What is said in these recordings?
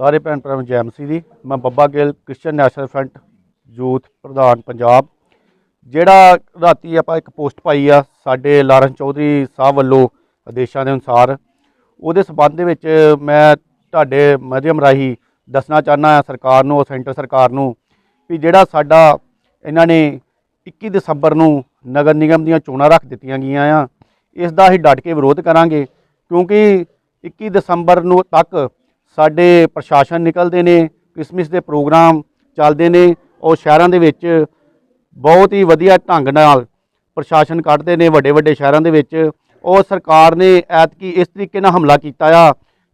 ਸਾਰੇ ਭੈਣ ਭਰਾਵਾਂ ਨੂੰ ਜੈ ਮਸੀਹ ਦੀ। ਮੈਂ Babba Gill, Christian National Front, youth ਪ੍ਰਧਾਨ ਪੰਜਾਬ। ਜਿਹੜਾ ਰਾਤੀ ਆਪਾਂ ਇੱਕ ਪੋਸਟ ਪਾਈ ਆ, ਸਾਡੇ ਲਾਰਨ ਚੌਧਰੀ ਸਾਹਿਬ ਵੱਲੋਂ ਆਦੇਸ਼ਾਂ ਦੇ ਅਨੁਸਾਰ, ਉਹਦੇ ਸਬੰਧ ਦੇ ਵਿੱਚ ਮੈਂ ਤੁਹਾਡੇ ਮਾਧਿਅਮ ਰਾਹੀਂ ਦੱਸਣਾ ਚਾਹੁੰਦਾ ਹਾਂ ਸਰਕਾਰ ਨੂੰ, ਸੈਂਟਰ ਸਰਕਾਰ ਨੂੰ, ਵੀ ਜਿਹੜਾ ਸਾਡਾ ਇਹਨਾਂ ਨੇ 21 ਦਸੰਬਰ ਨੂੰ ਨਗਰ ਨਿਗਮ ਦੀਆਂ ਚੋਣਾਂ ਰੱਖ ਦਿੱਤੀਆਂ ਗਈਆਂ ਆ, ਇਸ ਦਾ ਅਸੀਂ ਡਟ ਕੇ ਵਿਰੋਧ ਕਰਾਂਗੇ, ਕਿਉਂਕਿ 21 ਦਸੰਬਰ ਨੂੰ ਤੱਕ ਸਾਡੇ ਪ੍ਰਸ਼ਾਸਨ ਨਿਕਲਦੇ ਨੇ ਕ੍ਰਿਸਮਸ ਦੇ ਪ੍ਰੋਗਰਾਮ ਚੱਲਦੇ ਨੇ, ਉਹ ਸ਼ਹਿਰਾਂ ਦੇ ਵਿੱਚ ਬਹੁਤ ਹੀ ਵਧੀਆ ਢੰਗ ਨਾਲ ਪ੍ਰਸ਼ਾਸਨ ਕੱਢਦੇ ਨੇ, ਵੱਡੇ ਵੱਡੇ ਸ਼ਹਿਰਾਂ ਦੇ ਵਿੱਚ। ਉਹ ਸਰਕਾਰ ਨੇ ਐਤਕੀ ਇਸ ਤਰੀਕੇ ਨਾਲ ਹਮਲਾ ਕੀਤਾ ਆ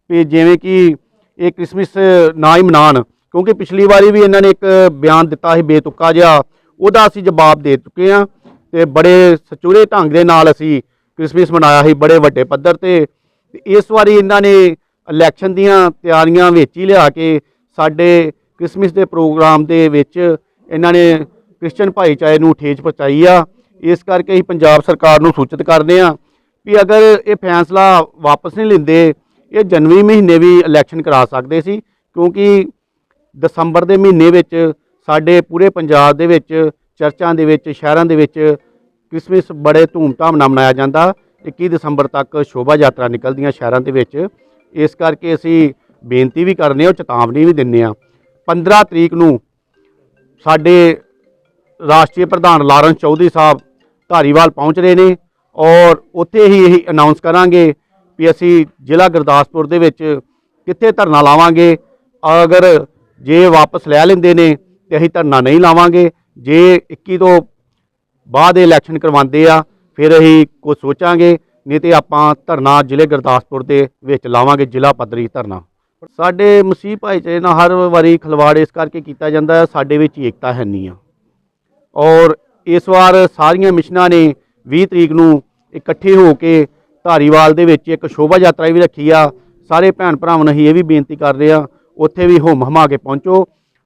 ਵੀ ਜਿਵੇਂ ਕਿ ਇਹ ਕ੍ਰਿਸਮਸ ਨਾ ਹੀ ਮਨਾਣ ਕਿਉਂਕਿ ਪਿਛਲੀ ਵਾਰੀ ਵੀ ਇਹਨਾਂ ਨੇ ਇੱਕ ਬਿਆਨ ਦਿੱਤਾ ਸੀ ਬੇਤੁੱਕਾ ਜਿਹਾ, ਉਹਦਾ ਅਸੀਂ ਜਵਾਬ ਦੇ ਚੁੱਕੇ ਆ ਤੇ ਬੜੇ ਸਚੂਰੇ ਢੰਗ ਦੇ ਨਾਲ ਅਸੀਂ ਕ੍ਰਿਸਮਸ ਮਨਾਇਆ ਸੀ, ਬੜੇ ਵੱਡੇ ਪੱਧਰ ਤੇ ਤੇ। ਇਸ ਵਾਰੀ ਇਹਨਾਂ ਨੇ ਇਲੈਕਸ਼ਨ ਦੀਆਂ ਤਿਆਰੀਆਂ ਵਿੱਚ ਹੀ ਲਿਆ ਕੇ ਸਾਡੇ ਕ੍ਰਿਸਮਸ ਦੇ ਪ੍ਰੋਗਰਾਮ ਦੇ ਵਿੱਚ ਇਹਨਾਂ ਨੇ ਕ੍ਰਿਸਚੀਅਨ ਭਾਈਚਾਰੇ ਨੂੰ ਠੇਜ ਪਹੁੰਚਾਈ ਆ। ਇਸ ਕਰਕੇ ਅਸੀਂ ਪੰਜਾਬ ਸਰਕਾਰ ਨੂੰ ਸੂਚਿਤ ਕਰਦੇ ਆ ਵੀ ਅਗਰ ਇਹ ਫੈਸਲਾ ਵਾਪਸ ਨਹੀਂ ਲੈਂਦੇ, ਇਹ ਜਨਵਰੀ ਮਹੀਨੇ ਵੀ ਇਲੈਕਸ਼ਨ ਕਰਾ ਸਕਦੇ ਸੀ, ਕਿਉਂਕਿ ਦਸੰਬਰ ਦੇ ਮਹੀਨੇ ਵਿੱਚ ਸਾਡੇ ਪੂਰੇ ਪੰਜਾਬ ਦੇ ਵਿੱਚ, ਚਰਚਾਂ ਦੇ ਵਿੱਚ, ਸ਼ਹਿਰਾਂ ਦੇ ਵਿੱਚ ਕ੍ਰਿਸਮਸ ਬੜੇ ਧੂਮਧਾਮ ਨਾਲ ਮਨਾਇਆ ਜਾਂਦਾ 21 ਦਸੰਬਰ ਤੱਕ ਸ਼ੋਭਾ ਯਾਤਰਾ ਨਿਕਲਦੀਆਂ ਸ਼ਹਿਰਾਂ ਦੇ ਵਿੱਚ। ਇਸ ਕਰਕੇ ਅਸੀਂ ਬੇਨਤੀ ਵੀ ਕਰਨੇ ਆ ਚੇਤਾਵਨੀ ਵੀ ਦਿੰਨੇ ਆ। 15 ਤਰੀਕ ਨੂੰ ਸਾਡੇ ਰਾਸ਼ਟਰੀ ਪ੍ਰਧਾਨ ਲਾਰਨ ਚੌਧਰੀ ਸਾਹਿਬ ਧਾਰੀਵਾਲ ਪਹੁੰਚ ਰਹੇ ਨੇ ਔਰ ਉੱਥੇ ਹੀ ਇਹ ਅਨਾਉਂਸ ਕਰਾਂਗੇ ਵੀ ਅਸੀਂ ਜ਼ਿਲ੍ਹਾ ਗੁਰਦਾਸਪੁਰ ਦੇ ਵਿੱਚ ਕਿੱਥੇ ਧਰਨਾ ਲਾਵਾਂਗੇ। ਅਗਰ ਜੇ ਵਾਪਸ ਲੈ ਲੈਂਦੇ ਨੇ ਤੇ ਅਸੀਂ ਧਰਨਾ ਨਹੀਂ ਲਾਵਾਂਗੇ। ਜੇ 21 ਤੋਂ ਬਾਅਦ ਇਲੈਕਸ਼ਨ ਕਰਵਾਉਂਦੇ ਆ, ਫਿਰ ਅਸੀਂ ਕੁਝ ਸੋਚਾਂਗੇ। ਨਹੀਂ ਤੇ ਆਪਾਂ ਧਰਨਾ ਜ਼ਿਲ੍ਹੇ ਗੁਰਦਾਸਪੁਰ ਦੇ ਵਿੱਚ ਲਾਵਾਂਗੇ, ਜ਼ਿਲ੍ਹਾ ਪੱਧਰੀ ਧਰਨਾ। ਸਾਡੇ ਮਸੀਹ ਭਾਈਚਾਰੇ ਨਾਲ ਹਰ ਵਾਰੀ ਖਲਵਾੜ ਇਸ ਕਰਕੇ ਕੀਤਾ ਜਾਂਦਾ ਹੈ, ਸਾਡੇ ਵਿੱਚ ਏਕਤਾ ਹੈ ਨਹੀਂ ਆ। ਔਰ ਇਸ ਵਾਰ ਸਾਰੀਆਂ ਮਿਸ਼ਨਾਂ ਨੇ 20 ਤਰੀਕ ਨੂੰ ਇਕੱਠੇ ਹੋ ਕੇ ਧਾਰੀਵਾਲ ਦੇ ਵਿੱਚ ਇੱਕ ਸ਼ੋਭਾ ਯਾਤਰਾ ਵੀ ਰੱਖੀ ਆ। ਸਾਰੇ ਭੈਣ ਭਰਾਵਾਂ ਨੂੰ ਅਸੀਂ ਇਹ ਵੀ ਬੇਨਤੀ ਕਰਦੇ ਆ ਉੱਥੇ ਵੀ ਹੋਮ ਹਮਾ ਕੇ ਪਹੁੰਚੋ।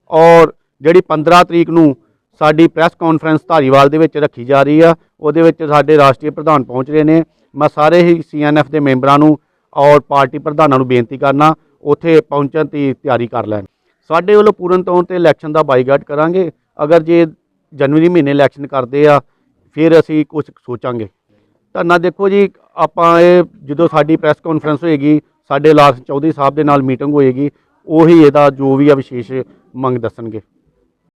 ਔਰ ਜਿਹੜੀ 15 ਤਰੀਕ ਨੂੰ ਸਾਡੀ ਪ੍ਰੈਸ ਕਾਨਫਰੰਸ ਧਾਰੀਵਾਲ ਦੇ ਵਿੱਚ ਰੱਖੀ ਜਾ ਰਹੀ ਆ। ਉਹਦੇ ਵਿੱਚ ਸਾਡੇ ਰਾਸ਼ਟਰੀ ਪ੍ਰਧਾਨ ਪਹੁੰਚ ਰਹੇ ਨੇ। ਮੈਂ ਸਾਰੇ ਹੀ ਸੀਐਨਐਫ ਦੇ ਮੈਂਬਰਾਂ ਨੂੰ ਔਰ ਪਾਰਟੀ ਪ੍ਰਧਾਨਾਂ ਨੂੰ ਬੇਨਤੀ ਕਰਨਾ, ਉੱਥੇ ਪਹੁੰਚਣ ਦੀ ਤਿਆਰੀ ਕਰ ਲੈਣ। ਸਾਡੇ ਵੱਲੋਂ ਪੂਰਨ ਤੌਰ ਤੇ ਇਲੈਕਸ਼ਨ ਦਾ ਬਾਈਕਾਟ ਕਰਾਂਗੇ। ਅਗਰ ਜੇ ਜਨਵਰੀ ਮਹੀਨੇ ਇਲੈਕਸ਼ਨ ਕਰਦੇ ਆ, ਫਿਰ ਅਸੀਂ ਕੁਝ ਸੋਚਾਂਗੇ। ਧਰਨਾ ਦੇਖੋ ਜੀ, ਆਪਾਂ ਇਹ ਜਦੋਂ ਸਾਡੀ ਪ੍ਰੈਸ ਕਾਨਫਰੰਸ ਹੋਏਗੀ, ਸਾਡੇ ਲਾਲ ਚੌਧਰੀ ਸਾਹਿਬ ਦੇ ਨਾਲ ਮੀਟਿੰਗ ਹੋਏਗੀ, ਉਹੀ ਇਹਦਾ ਜੋ ਵੀ ਆ ਵਿਸ਼ੇਸ਼ ਮੰਗ ਦੱਸਣਗੇ।